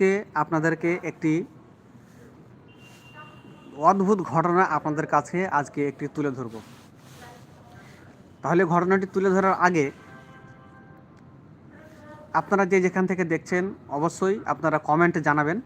আজকে আপনাদেরকে একটি অদ্ভুত ঘটনা আপনাদের কাছে আজকে একটি তুলে ধরব। তাহলে ঘটনাটি তুলে ধরার আগে আপনারা যে যেখান থেকে দেখছেন, অবশ্যই আপনারা কমেন্টে জানাবেন।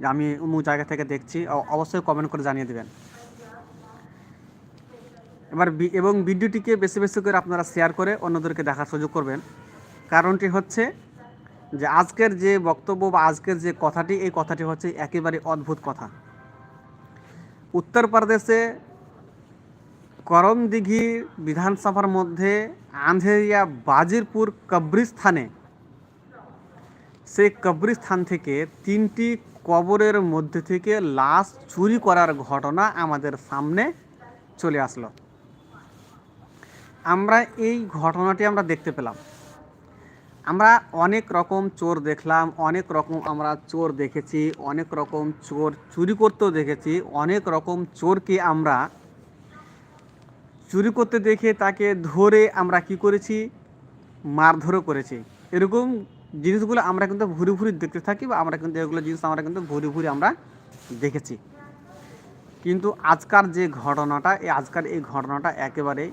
যে আমি অমুক জায়গা থেকে দেখছি অবশ্যই কমেন্ট করে জানিয়ে দেবেন। এবার এবং ভিডিওটিকে বেশি বেশি করে আপনারা শেয়ার করে অন্যদেরকে দেখার সুযোগ করবেন। কারণটি হচ্ছে যে আজকের যে বক্তব্য বা আজকের যে কথাটি, এই কথাটি হচ্ছে একেবারে অদ্ভুত কথা। উত্তরপ্রদেশে করমদিঘি বিধানসভার মধ্যে আন্ধেরিয়া বাজিরপুর কবরিস্থানে, সেই কবরিস্থান থেকে তিনটি কবরের মধ্যে থেকে লাশ চুরি করার ঘটনা আমাদের সামনে চলে আসলো। আমরা এই ঘটনাটি আমরা দেখতে পেলাম। আমরা অনেক রকম চোর দেখলাম, অনেক রকম আমরা চোর দেখেছি, অনেক রকম চোর চুরি করতেও দেখেছি, অনেক রকম চোরকে আমরা চুরি করতে দেখে তাকে ধরে আমরা কি করেছি? মারধরও করেছি। এরকম জিনিসগুলো আমরা কিন্তু ভুরি ভুরি দেখতে থাকি বা আমরা কিন্তু এগুলো জিনিস আমরা কিন্তু ভুরি ভুরি আমরা দেখেছি। কিন্তু আজকার যে ঘটনাটা, এই আজকার এই ঘটনাটা একেবারেই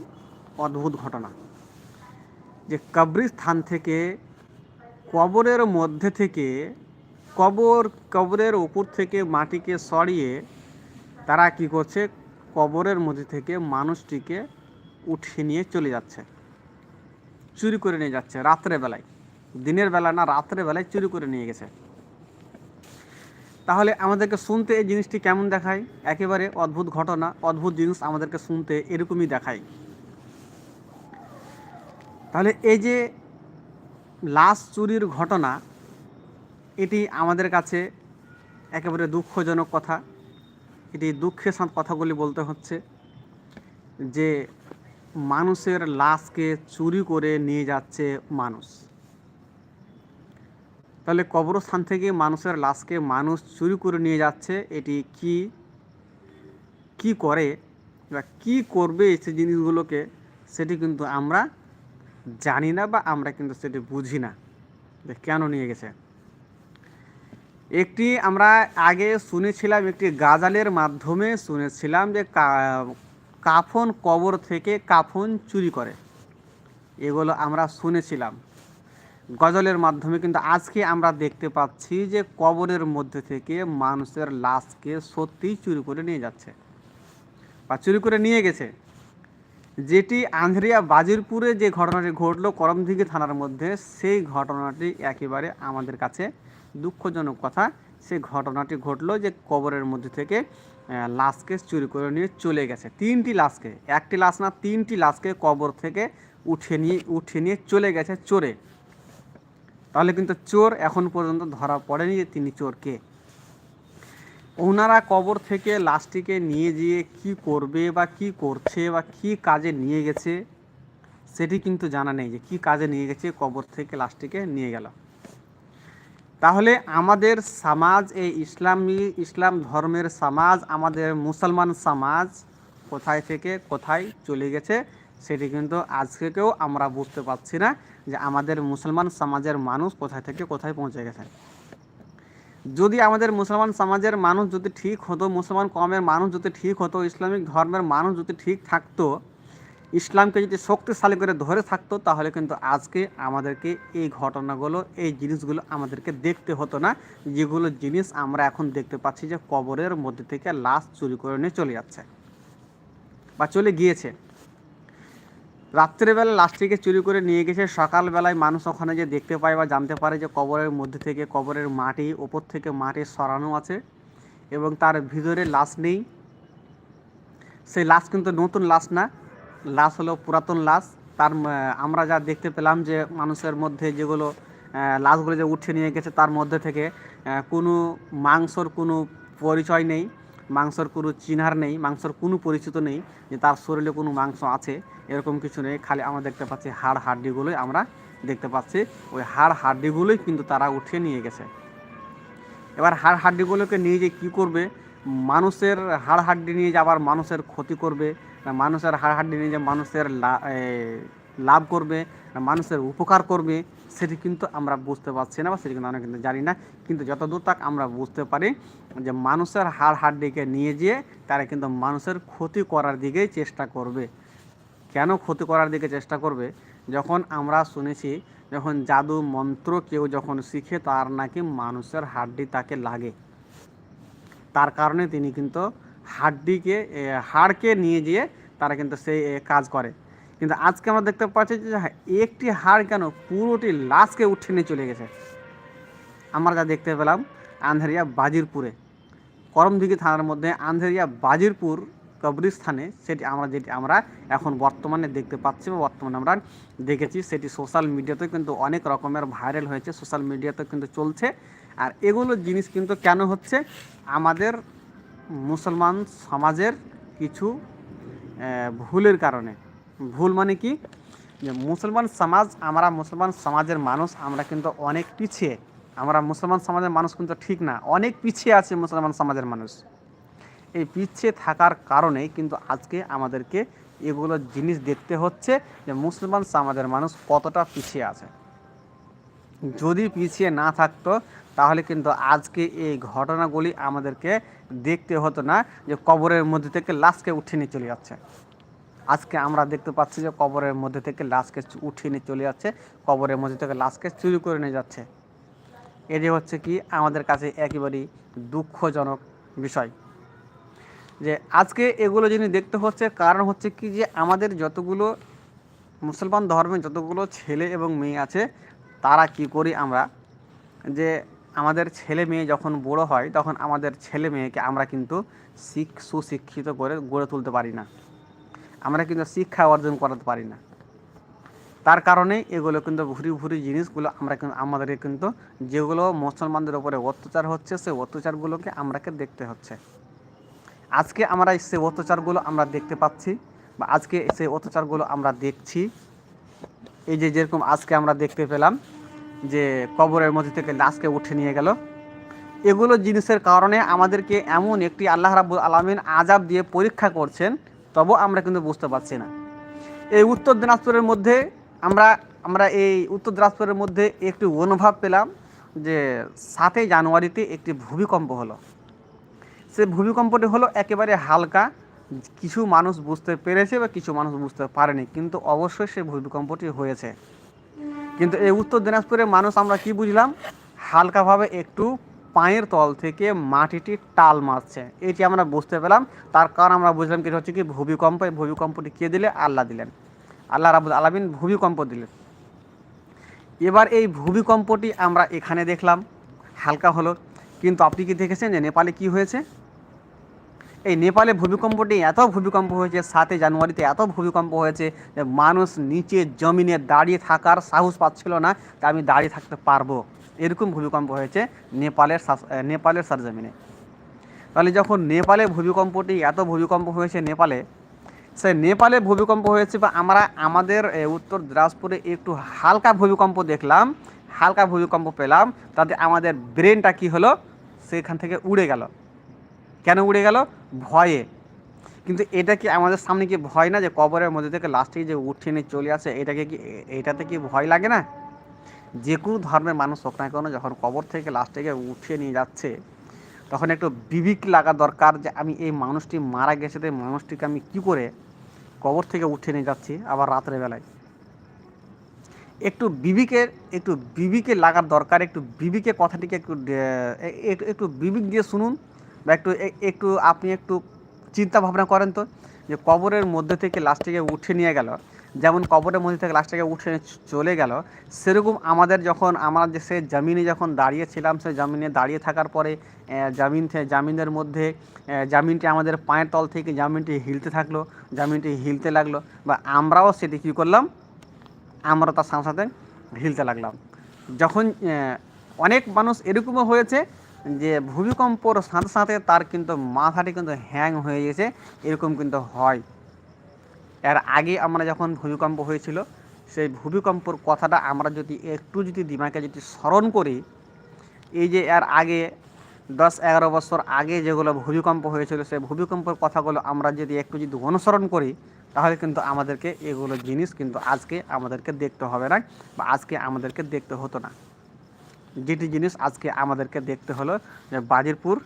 অদ্ভুত ঘটনা। যে কবরস্থান থেকে, কবরের মধ্যে থেকে, কবর, কবরের উপর থেকে মাটিকে সরিয়ে তারা কি করছে? কবরের মধ্যে থেকে মানুষটিকে উঠিয়ে নিয়ে চলে যাচ্ছে। চুরি করে নিয়ে যাচ্ছে রাত্রে বেলায়। দিনের বেলা না, রাত্রে বেলায় চুরি করে নিয়ে গেছে। তাহলে আমাদেরকে শুনতে এই জিনিসটি কেমন দেখায়? একেবারে অদ্ভুত ঘটনা, অদ্ভুত জিনিস আমাদেরকে শুনতে এরকমই দেখায়। তাহলে এই যে লাশ চুরির ঘটনা, এটি আমাদের কাছে একেবারে দুঃখজনক কথা। এটি দুঃখের সাথে কথাগুলি বলতে হচ্ছে যে মানুষের লাশকে চুরি করে নিয়ে যাচ্ছে মানুষ। তাহলে কবরস্থান থেকে মানুষের লাশকে মানুষ চুরি করে নিয়ে যাচ্ছে, এটি কি কি করে বা কি করবে সেই জিনিসগুলোকে, সেটি কিন্তু আমরা জানি না বা আমরা কিন্তু সেটি বুঝি না যে কেন নিয়ে গেছে। একটি আমরা আগে শুনেছিলাম, একটি গাজালের মাধ্যমে শুনেছিলাম যে কাফন কবর থেকে কাফন চুরি করে। এগুলো আমরা শুনেছিলাম। গজলের মাধ্যমে কিন্তু আজকে আমরা দেখতে পাচ্ছি যে কবরের মধ্যে থেকে মানুষের লাশকে সত্যিই চুরি করে নিয়ে যাচ্ছে বা চুরি করে নিয়ে গেছে। যেটি আন্ধ্রিয়া বাজিরপুরে যে ঘটনাটি ঘটলো করমদিঘি থানার মধ্যে, সেই ঘটনাটি একেবারে আমাদের কাছে দুঃখজনক কথা। সেই ঘটনাটি ঘটলো যে কবরের মধ্যে থেকে লাশকে চুরি করে নিয়ে চলে গেছে। তিনটি লাশকে, একটি লাশ না, তিনটি লাশকে কবর থেকে উঠে নিয়ে উঠে নিয়ে চলে গেছে চোরে। তাহলে কিন্তু চোর এখন পর্যন্ত ধরা পড়েনি যে তিনি চোর কে ওনারা কবর থেকে লাশটিকে নিয়ে গিয়ে কি করবে বা কি করছে বা কি কাজে নিয়ে গেছে, সেটি কিন্তু জানা নেই যে কি কাজে নিয়ে গেছে, কবর থেকে লাশটিকে নিয়ে গেল। তাহলে আমাদের সমাজ, এই ইসলামী, ইসলাম ধর্মের সমাজ, আমাদের মুসলমান সমাজ কোথায় থেকে কোথায় চলে গেছে, সেটি কিন্তু আজকেও আমরা বুঝতে পারছি না যে আমাদের মুসলমান সমাজের মানুষ কোথায় থেকে কোথায় পৌঁছে গেছে। যদি আমাদের মুসলমান সমাজের মানুষ যদি ঠিক হতো, মুসলমান কমের মানুষ যদি ঠিক হতো, ইসলামিক ধর্মের মানুষ যদি ঠিক থাকতো, ইসলামকে যদি শক্তিশালী করে ধরে থাকতো, তাহলে কিন্তু আজকে আমাদেরকে এই ঘটনাগুলো, এই জিনিসগুলো আমাদেরকে দেখতে হতো না। যেগুলো জিনিস আমরা এখন দেখতে পাচ্ছি যে কবরের মধ্যে থেকে লাশ চুরি করে নিয়ে চলে যাচ্ছে বা চলে গিয়েছে। রাত্রেবেলা লাশটিকে চুরি করে নিয়ে গেছে। সকালবেলায় মানুষ ওখানে যে দেখতে পায় বা জানতে পারে যে কবরের মধ্যে থেকে কবরের মাটি, ওপর থেকে মাটি সরানো আছে এবং তার ভিতরে লাশ নেই। সেই লাশ কিন্তু নতুন লাশ না, লাশ হলো পুরাতন লাশ। তার আমরা যা দেখতে পেলাম যে মানুষের মধ্যে যেগুলো লাশগুলো যে উঠে নিয়ে গেছে তার মধ্যে থেকে কোনো মাংসর কোনো পরিচয় নেই, মাংসর কোনো চিনহার নেই, মাংসর কোনো পরিচিত নেই যে তার শরীরে কোনো মাংস আছে। এরকম কিছু নেই, খালি আমরা দেখতে পাচ্ছি হাড় হাড্ডিগুলোই আমরা দেখতে পাচ্ছি। ওই হাড় হাড্ডিগুলোই কিন্তু তারা উঠিয়ে নিয়ে গেছে। এবার হাড় হাড্ডিগুলোকে নিয়ে যে কী করবে? মানুষের হাড় হাড্ডি নিয়ে যে আবার মানুষের ক্ষতি করবে, মানুষের হাড় হাড্ডি নিয়ে যে মানুষের লাভ করবে, মানুষের উপকার করবে, সেটি কিন্তু আমরা বুঝতে পারছি না বা সেটি কিন্তু আমরা কিন্তু জানি না। কিন্তু যতদূর তাক আমরা বুঝতে পারি যে মানুষের হাড় হাড্ডিকে নিয়ে যেয়ে তারা কিন্তু মানুষের ক্ষতি করার দিকেই চেষ্টা করবে। কেন ক্ষতি করার দিকে চেষ্টা করবে? যখন আমরা শুনেছি যখন জাদু মন্ত্র কেউ যখন শিখে তার নাকি মানুষের হাড্ডি তাকে লাগে। তার কারণে তিনি কিন্তু হাড্ডিকে হাড়কে নিয়ে গিয়ে তারা কিন্তু সেই কাজ করে। কিন্তু আজকে আমরা দেখতে পাচ্ছি যে হ্যাঁ, একটি হাড় কেন পুরোটি লাশকে উঠে নিয়ে চলে গেছে। আমরা যা দেখতে পেলাম আন্ধেরিয়া বাজিরপুরে। করমদিঘি থানার মধ্যে আন্ধেরিয়া বাজিরপুর কবরস্থানে সেটি আমরা যেটি আমরা এখন বর্তমানে দেখতে পাচ্ছি বা বর্তমানে আমরা দেখেছি, সেটি সোশ্যাল মিডিয়াতে কিন্তু অনেক রকমের ভাইরাল হয়েছে সোশ্যাল মিডিয়াতে কিন্তু চলছে। আর এগুলো জিনিস কিন্তু কেন হচ্ছে? আমাদের মুসলমান সমাজের কিছু ভুলের কারণে। ভুল মানে কি? যে মুসলমান সমাজ, আমরা মুসলমান সমাজের মানুষ, আমরা কিন্তু অনেক পিছিয়ে। আমরা মুসলমান সমাজের মানুষ কিন্তু ঠিক না। অনেক পিছিয়ে আছে মুসলমান সমাজের মানুষ। এই পিছিয়ে থাকার কারণে কিন্তু আজকে আমাদেরকে এগুলো জিনিস দেখতে হচ্ছে যে মুসলমান সমাজের মানুষ কতটা পিছিয়ে আছে। যদি পিছিয়ে না থাকতো, তাহলে কিন্তু আজকে এই ঘটনাগুলি আমাদেরকে দেখতে হতো না যে কবরের মধ্যে থেকে লাশকে উঠে নিয়ে চলে যাচ্ছে। আজকে আমরা দেখতে পাচ্ছি যে কবরের মধ্যে থেকে লাশকে উঠিয়ে নিয়ে চলে যাচ্ছে, কবরের মধ্যে থেকে লাশকে চুরি করে নিয়ে যাচ্ছে। এটি হচ্ছে কি? আমাদের কাছে একেবারেই দুঃখজনক বিষয়। যে আজকে এগুলো জিনিস দেখতে হচ্ছে, কারণ হচ্ছে কি যে আমাদের যতগুলো মুসলমান ধর্মের যতগুলো ছেলে এবং মেয়ে আছে, তারা কি করি আমরা? যে আমাদের ছেলে মেয়ে যখন বড় হয়, তখন আমাদের ছেলে মেয়েকে আমরা কিন্তু শিখ, সুশিক্ষিত করে গড়ে তুলতে পারি না। আমরা কিন্তু শিক্ষা অর্জন করাতে পারি না। তার কারণে এগুলো কিন্তু ভুরি ভুরি জিনিসগুলো আমরা কিন্তু, আমাদের কিন্তু যেগুলো মুসলমানদের উপরে অত্যাচার হচ্ছে, সেই অত্যাচারগুলোকে আমরাকে দেখতে হচ্ছে। আজকে আমরা সেই অত্যাচারগুলো আমরা দেখতে পাচ্ছি বা আজকে সেই অত্যাচারগুলো আমরা দেখছি। এই যে যেরকম আজকে আমরা দেখতে পেলাম যে কবরের মধ্যে থেকে লাশকে উঠে নিয়ে গেল। এগুলো জিনিসের কারণে আমাদেরকে এমন একটি আল্লাহ রাব্বুল আলামিন আজাব দিয়ে পরীক্ষা করছেন, তবু আমরা কিন্তু বুঝতে পারছি না। এই উত্তর দিনাজপুরের মধ্যে আমরা আমরা এই উত্তর দিনাজপুরের মধ্যে একটি অনুভব পেলাম যে সাতই জানুয়ারিতে একটি ভূমিকম্প হলো। সে ভূমিকম্পটি হলো একেবারে হালকা। কিছু মানুষ বুঝতে পেরেছে বা কিছু মানুষ বুঝতে পারেনি, কিন্তু অবশ্যই সে ভূমিকম্পটি হয়েছে। কিন্তু এই উত্তর দিনাজপুরের মানুষ আমরা কি বুঝলাম? হালকাভাবে একটু পায়ের তল থেকে মাটিটি টাল মারছে। এটি আমরা বুঝতে পেলাম। তার কারণ আমরা বুঝলাম কি হচ্ছে কি ভূমিকম্প, এই ভূমিকম্পটি কে দিলে? আল্লাহ দিলেন। আল্লাহ রাবুল আলমিন ভূমিকম্প দিলেন। এবার এই ভূমিকম্পটি আমরা এখানে দেখলাম। হালকা হলো। কিন্তু আপনি কি দেখেছেন যে নেপালে কি হয়েছে? এই নেপালে ভূমিকম্পটি এত ভূমিকম্প হয়েছে, সাতই জানুয়ারিতে এত ভূমিকম্প হয়েছে যে মানুষ নিচে জমিনে দাঁড়িয়ে থাকার সাহস পাচ্ছিল না যে আমি দাঁড়িয়ে থাকতে পারব। এরকম ভূমিকম্প হয়েছে নেপালের নেপালের সারজমিনে। তাহলে যখন নেপালে ভূমিকম্পটি, এত ভূমিকম্প হয়েছে নেপালে, সে নেপালে ভূমিকম্প হয়েছে বা আমরা আমাদের উত্তর দিনাজপুরে একটু হালকা ভূমিকম্প দেখলাম, হালকা ভূমিকম্প পেলাম, তাতে আমাদের ব্রেনটা কি হলো? সেখান থেকে উড়ে গেল। কেন উড়ে গেল? ভয়ে। কিন্তু এটা কি আমাদের সামনে কি ভয় না যে কবরের মধ্যে থেকে লাস্টে যে উঠে নিয়ে চলে আসে, এটাকে কি, এটাতে কি ভয় লাগে না? যে কোনো ধর্মের মানুষ হোক না কেন, যখন কবর থেকে লাস্টে গিয়ে উঠিয়ে নিয়ে যাচ্ছে, তখন একটু বিবিক লাগা দরকার যে আমি এই মানুষটি মারা গেছে এই মানুষটিকে আমি কি করে কবর থেকে উঠে নিয়ে যাচ্ছি আবার রাত্রে বেলায়? একটু বিবিকের, একটু বিবিকে লাগার দরকার, একটু বিবিকে কথাটিকে একটু একটু বিবিক দিয়ে শুনুন। বা একটু একটু আপনি একটু চিন্তা ভাবনা করেন তো, যে কবরের মধ্যে থেকে লাস্টটিকে উঠে নিয়ে গেল, যেমন কবরের মধ্যে থেকে লাস্টটাকে উঠে চলে গেল, সেরকম আমাদের যখন আমরা যে সে জামিনে যখন দাঁড়িয়েছিলাম, সে জামিনে দাঁড়িয়ে থাকার পরে জামিন জামিনের মধ্যে জামিনটি আমাদের পায়ের তল থেকে জামিনটি হিলতে থাকল, জামিনটি হিলতে লাগল, বা আমরাও সেটি কী করলাম, আমরা তার সাথে সাথে হিলতে লাগলাম। যখন অনেক মানুষ এরকমও হয়েছে যে ভূমিকম্পর সাথে সাথে তার কিন্তু মাথাটি কিন্তু হ্যাং হয়ে গেছে, এরকম কিন্তু হয়। এর আগে আমরা যখন ভূমিকম্প হয়েছিল, সেই ভূমিকম্পর কথাটা আমরা যদি একটু যদি দিমাকে যদি স্মরণ করি, এই যে এর আগে দশ এগারো বছর আগে যেগুলো ভূমিকম্প হয়েছিল, সেই ভূমিকম্পের কথাগুলো আমরা যদি একটু যদি অনুসরণ করি, তাহলে কিন্তু আমাদেরকে এগুলো জিনিস কিন্তু আজকে আমাদেরকে দেখতে হবে না বা আজকে আমাদেরকে দেখতে হতো না। যেটি জিনিস আজকে আমাদেরকে দেখতে হলো, যে বাজিরপুর,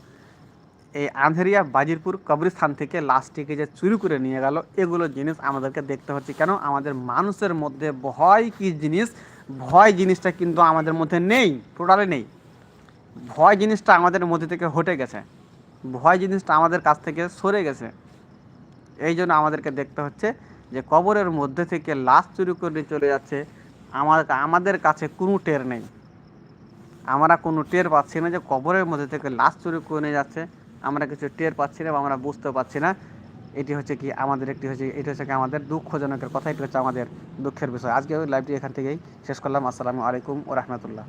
এই আন্ধেরিয়া বাজিরপুর কবরস্থান থেকে লাশটিকে যে চুরি করে নিয়ে গেল। এগুলো জিনিস আমাদেরকে দেখতে হচ্ছে কেন? আমাদের মানুষের মধ্যে ভয় কি জিনিস? ভয় জিনিসটা কিন্তু আমাদের মধ্যে নেই টোটালি নেই। ভয় জিনিসটা আমাদের মধ্যে থেকে হটে গেছে। ভয় জিনিসটা আমাদের কাছ থেকে সরে গেছে। এই জন্য আমাদেরকে দেখতে হচ্ছে যে কবরের মধ্যে থেকে লাশ চুরি করে চলে যাচ্ছে। আমার আমাদের কাছে কোনো টের নেই। আমরা কোনো টের পাচ্ছি না যে কবরের মধ্যে থেকে লাশ চুরি করে নিয়ে যাচ্ছে। আমরা কিছু টের পাচ্ছি না বা আমরা বুঝতে পারছি না। এটি হচ্ছে কি আমাদের একটি হচ্ছে, এটি হচ্ছে কি আমাদের দুঃখজনকের কথা, এটি হচ্ছে আমাদের দুঃখের বিষয়। আজকে লাইভটি এখান থেকেই শেষ করলাম। আসসালামু আলাইকুম ও রহমতুল্লাহ।